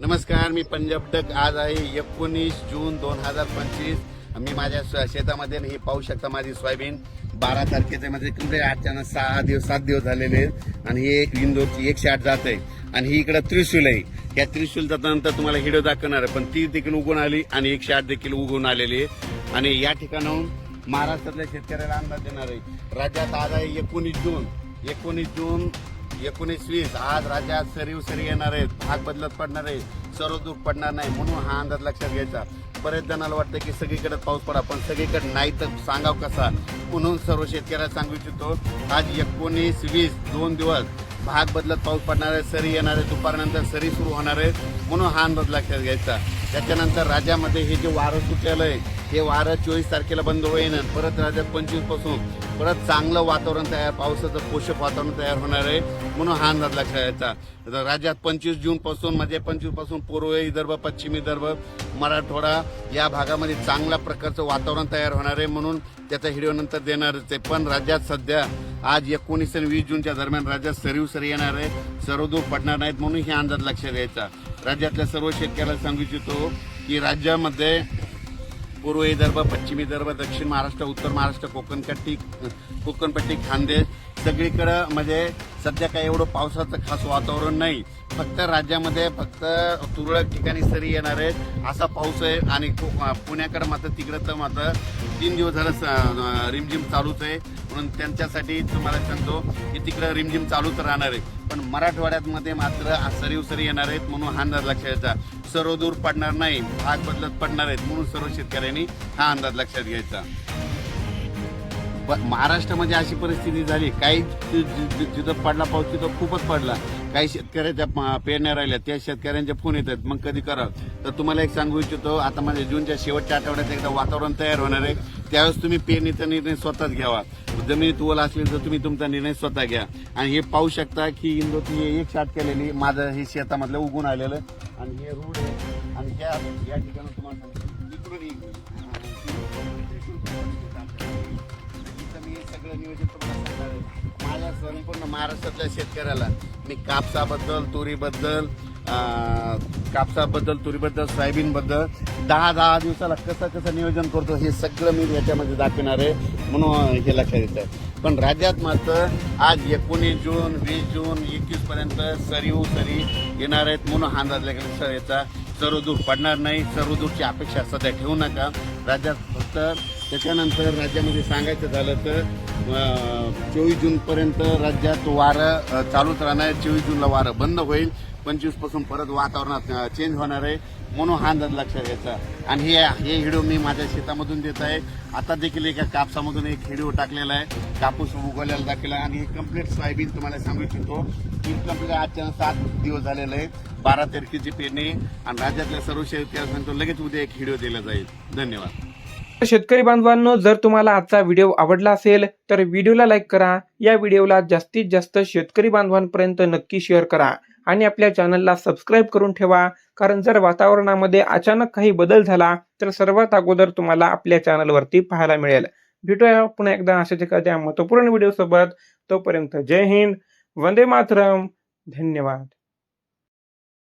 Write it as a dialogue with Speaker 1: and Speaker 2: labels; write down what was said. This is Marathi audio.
Speaker 1: नमस्कार मी पंजाब डक. आज आहे एकोणीस जून दोन हजार पंचवीस. मी माझ्या शेतामध्ये हे पाहू शकता माझी सोयाबीन. बारा तारखेच्या मध्ये कंप्लीट आठच्या सहा दिवस सात दिवस झालेले आहेत. आणि ही एक इंदोरची एकशे आठ जात आहे. आणि ही इकडं त्रिशूल आहे. या त्रिशूल जातानंतर तुम्हाला हिडो दाखवणार आहे. पण ती देखील उगून आली आणि एकशे आठ देखील उगवून आलेली आहे. आणि या ठिकाणाहून महाराष्ट्रातल्या शेतकऱ्याला अंदाज देणार आहे. राज्यात आज आहे एकोणीस जून. एकोणीस जून एकोणीस वीस. आज राज्यात सरीव सरी येणार आहेत. भाग बदलत पडणार आहे. सर्व दूर पडणार नाही म्हणून हा अंदाज लक्षात घ्यायचा. बरेच जणांना वाटतं की सगळीकडे पाऊस पडा पण सगळीकडे नाही तर सांगाव कसा? म्हणून सर्व शेतकऱ्याला सांगू इच्छितो आज एकोणीस वीस दोन दिवस भाग बदलत पाऊस पडणार आहे सरी येणार आहे दुपारनंतर सरी सुरू होणार आहे म्हणून हा अंदाज लक्षात घ्यायचा. त्याच्यानंतर राज्यामध्ये हे जे वारं सुटलेलं आहे हे वारं चोवीस तारखेला बंद होईन परत राज्यात पंचवीसपासून परत चांगलं वातावरण तयार पावसाचं पोषक वातावरण तयार होणार आहे. म्हणून हा अंदाज लक्षात राज्यात पंचवीस जून पासून म्हणजे पंचवीसपासून पूर्व विदर्भ पश्चिम विदर्भ मराठवाडा या भागामध्ये चांगल्या प्रकारचं वातावरण तयार होणार आहे. म्हणून त्याचा व्हिडिओ नंतर देणारच आहे. पण राज्यात सध्या आज एकोणीस आणि वीस जूनच्या दरम्यान राज्यात सरीव सरी येणार आहे. सर्वदूर पडणार नाहीत म्हणून हे अंदाज लक्षात घ्यायचा राज्यातल्या सर्व शेतकऱ्याला सांगू इच्छितो की राज्यामध्ये पूर्व विदर्भ पश्चिम विदर्भ दक्षिण महाराष्ट्र उत्तर महाराष्ट्र कोकणपट्टी कोकणपट्टी खानदेश सगळीकडं म्हणजे सध्या काही एवढं पावसाचं खास वातावरण नाही. फक्त राज्यामध्ये फक्त तुरळक ठिकाणी सरी येणार आहेत. असा पाऊस आहे आणि पुण्याकडे मात्र तिकडं तर मात्र तीन दिवस झालं रिमझिम चालूच आहे. म्हणून त्यांच्यासाठी तुम्हाला सांगतो की तिकडं रिमझिम चालूच राहणार आहे. पण मराठवाड्यातमध्ये मात्र सरीव सरी येणार आहेत म्हणून हा अंदाज लक्षात घ्यायचा सर्व दूर पडणार नाही. भाग बदलत पडणार आहेत म्हणून सर्व शेतकऱ्यांनी हा अंदाज लक्षात घ्यायचा. पण महाराष्ट्रामध्ये अशी परिस्थिती झाली काही जिथं पडला पाऊस तिथं खूपच पडला. काही शेतकऱ्याच्या पेरण्या राहिल्या त्या शेतकऱ्यांचे फोन येतात मग कधी करा तर तुम्हाला एक सांगू इच्छितो आता म्हणजे जूनच्या शेवटच्या आठवड्यात एकदा वातावरण तयार होणार आहे. त्यावेळेस तुम्ही पेरणीचा निर्णय स्वतःच घ्यावा. जमिनीत ओल असेल तर तुम्ही तुमचा निर्णय स्वतः घ्या. आणि हे पाहू शकता की इंदोची एक शाट केलेली माझं हे शेतामधलं उगून आलेलं. आणि हे रोड आहे. आणि या ठिकाणी तुम्हाला नियोजन तुम्हाला सांगणार आहे. माझ्या संपूर्ण महाराष्ट्रातल्या शेतकऱ्याला. मी कापसाबद्दल तुरीबद्दल अं, कापसाबद्दल तुरीबद्दल सोयाबीनबद्दल दहा दहा दिवसाला कसं कसं नियोजन करतो हे सगळं मी याच्यामध्ये दाखवणार आहे. म्हणून हे लक्षात येतं आहे पण राज्यात मात्र आज एकोणीस जून वीस जून एकवीस पर्यंत सरीव सरी येणार आहेत म्हणून हा अंदाज लक्षात याचा सर्वदूर पडणार नाही. सर्वदूरची अपेक्षा सध्या ठेवू नका. राज्यात फक्त त्याच्यानंतर राज्यामध्ये सांगायचं झालं तर चोवीस जूनपर्यंत राज्यात वारं चालूच राहणार. आहे चोवीस जूनला वारं बंद होईल. पंचवीसपासून परत वातावरणात चेंज होणार आहे. म्हणून हा अंदाज लक्षात घ्यायचा. आणि हे हे हिडिओ मी माझ्या शेतामधून देत आहे. आता देखील एका कापसामधून एक हिडिओ टाकलेला आहे. कापूस उगवलेला दाखवला आणि हे कंप्लीट सोयाबीन तुम्हाला सांगू इच्छितो. की कंप्लीट आजच्या सात दिवस झालेले आहेत. बारा तारखेची पेरणी. आणि राज्यातल्या सर्व शेतकऱ्यांना सांगतो लगेच उद्या एक हिडिओ दिला जाईल. धन्यवाद.
Speaker 2: शेतकरी बांधवांनो जर तुम्हाला आजचा व्हिडिओ आवडला असेल तर व्हिडिओला लाईक करा. या व्हिडिओला जास्तीत जास्त शेतकरी बांधवांपर्यंत नक्की शेअर करा आणि आपल्या चॅनलला सबस्क्राईब करून ठेवा. कारण जर वातावरणामध्ये अचानक काही बदल झाला तर सर्वात अगोदर तुम्हाला आपल्या चॅनलवरती पाहायला मिळेल. भेटूया पुन्हा एकदा अशाच एखाद्या महत्त्वपूर्ण व्हिडिओसोबत. तोपर्यंत जय हिंद. वंदे मातरम. धन्यवाद.